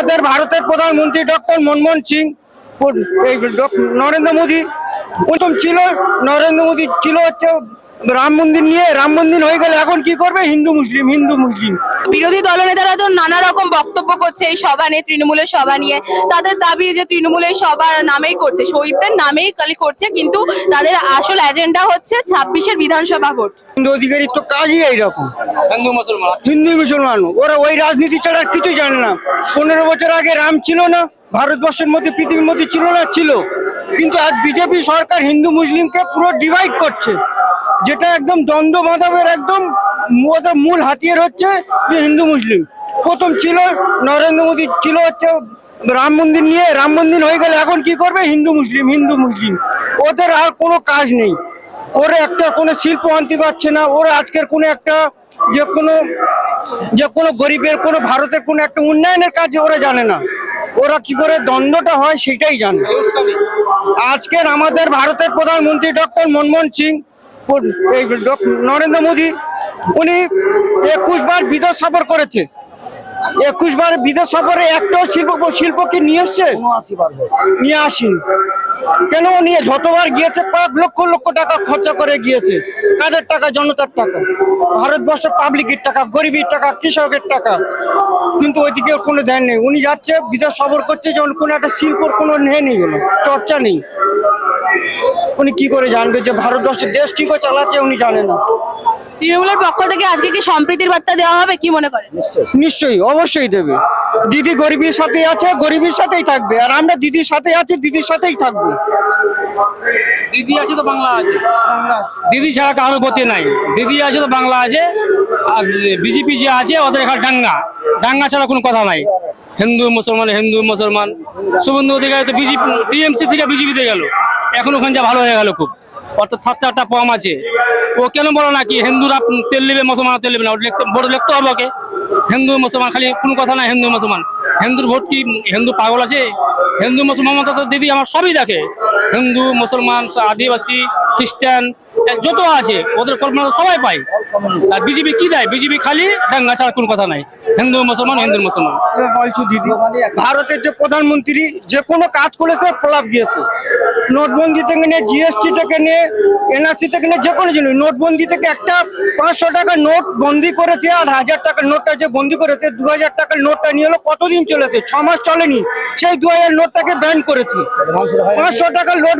আমাদের ভারতের প্রধানমন্ত্রী ডক্টর মনমোহন সিং নরেন্দ্র মোদী প্রথম ছিল নরেন্দ্র মোদী ছিল হচ্ছে রাম মন্দির নিয়ে রাম মন্দির হয়ে গেলে এখন কি করবে? হিন্দু মুসলিম হিন্দু মুসলিম। বিরোধী দলনেতারা তো নানা রকম বক্তব্য করছে এই সভা নিয়ে তৃণমূলের সভা নিয়ে। তাদের দাবি যে তৃণমূলের সবার নামেই করছে শহীদদের নামেই খালি করছে কিন্তু তাদের আসল এজেন্ডা হচ্ছে ছাব্বিশের বিধানসভা ভোট। হিন্দু অধিকারীর তো কাজই এইরকম। হিন্দু মুসলমান। হিন্দু মুসলমান ওরা ওই রাজনীতি ছাড়া আর কিছুই জানে না। পনেরো বছর আগে রাম ছিল না ভারতবর্ষের মধ্যে পৃথিবীর মধ্যে ছিল না ছিল। কিন্তু আজ বিজেপি সরকার হিন্দু মুসলিমকে পুরো ডিভাইড করছে। যেটা একদম দ্বন্দ্ব বাঁধাবের একদম মূল- মূল হাতিয়ার হচ্ছে যে হিন্দু মুসলিম। প্রথম ছিল নরেন্দ্র মোদী ছিল হচ্ছে রাম মন্দির নিয়ে রাম মন্দির হয়ে গেলে এখন কি করবে? হিন্দু মুসলিম হিন্দু মুসলিম। ওদের আর কোনো কাজ নেই। ওরা একটা কোনো শিল্প আনতে পারছে না। ওরা আজকের কোনো একটা যে কোনো যে কোনো গরিবের কোনো ভারতের কোনো একটা উন্নয়নের কাজ ওরা জানে না। ওরা কি করে দ্বন্দ্বটা হয় সেটাই জানে। আজকের আমাদের ভারতের প্রধানমন্ত্রী ডক্টর মনমোহন সিং এই নরেন্দ্র মোদী উনি একুশ বার বিদেশ সফর করেছে। একুশ বার বিদেশ সফরে একটাও শিল্প শিল্পকে নিয়ে এসছে? নিয়ে আসেন। কেন উনি যতবার গিয়েছে কয়েক লক্ষ লক্ষ টাকা খরচা করে গিয়েছে। কাদের টাকা? জনতার টাকা। ভারতবর্ষের পাবলিকের টাকা গরিবের টাকা কৃষকের টাকা। কিন্তু ওইদিকে কোনো ধ্যান নেই। উনি যাচ্ছে বিদেশ সফর করছে যেমন কোনো একটা শিল্পর কোনো নেই নেই হলো চর্চা নেই। উনি কি করে জানবে যে ভারতবর্ষের দেশ কি করে চালাচ্ছে উনি জানে না। তৃণমূলের পক্ষ থেকে আজকে কি সম্প্রীতির বার্তা দেওয়া হবে কি মনে করেন? নিশ্চয়ই। অবশ্যই দেবে। দিদি গরিবের সাথে আছে গরিবের সাথেই থাকবে। আর আমরা দিদির সাথে আছি দিদির সাথেই থাকব। দিদি আছে তো বাংলা আছে। দিদি ছাড়া কারোর গতি নাই। দিদি আছে তো বাংলা আছে আর বিজেপি যে আছে ওদের এখানে ডাঙ্গা ডাঙ্গা ছাড়া কোনো কথা নাই। হিন্দু মুসলমান হিন্দু মুসলমান। শুভেন্দু অধিকারী তো বিজেপি টিএমসি থেকে বিজেপিতে গেল। এখন ওখানে যা ভালো হয়ে গেল খুব। অর্থাৎ সাতটা আটটা কম আছে। ও কেন বলো না কি, হিন্দুরা তেল নেবে মুসলমান তেল নেবে না। ভোট লিখতে হবে ওকে। হিন্দু, মুসলমান, খালি কোনো কথা নাই হিন্দু, মুসলমান। হিন্দুর ভোট কি, হিন্দু পাগল আছে? হিন্দু, মুসলমান তো দিদি আমার সবই দেখে। হিন্দু, মুসলমান, আদিবাসী, খ্রিস্টান যত আছে, ওদের কল্পনা সবাই পায়। আর বিজেপি কি দেয়? বিজেপি খালি ডাঙ্গা ছাড়া কোনো কথা নাই। হিন্দু, মুসলমান হিন্দু, মুসলমান। বলছো দিদি, ভারতের যে প্রধানমন্ত্রী, যে কোনো কাজ করেছে ফলাপ গিয়েছে নোটবন্দি থেকে নিয়ে জিএসটি থেকে নিয়ে এনআরসি থেকে নিয়ে যে কোনো জিনিস, নোটবন্দি থেকে একটা পাঁচশো টাকার নোট বন্দি করেছে আর হাজার টাকার নোটটা যে বন্দি করেছে, দু হাজার টাকার নোটটা নিয়ে হলো কতদিন চলেছে? ছ মাস চলেনি, সেই দু হাজার নোটটাকে ব্যান করেছে। পাঁচশো টাকার নোট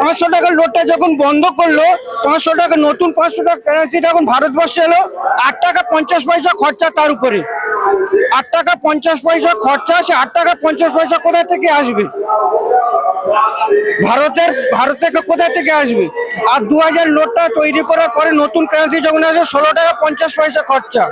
পাঁচশো টাকার নোটটা যখন বন্ধ করল, পাঁচশো টাকা, নতুন পাঁচশো টাকা কারেন্সিটা এখন ভারতবর্ষে এলো, আট টাকা পঞ্চাশ পয়সা খরচা তার উপরে। আট টাকা পঞ্চাশ পয়সা খরচা আছে আট টাকা পঞ্চাশ পয়সা কোথা থেকে আসবে? ভারতের, ভারত থেকে কোথা থেকে আসবে? আর দু হাজার নোটটা তৈরি করার পরে নতুন কারেন্সি যখন আসবে, ষোলো টাকা পঞ্চাশ পয়সা খরচা।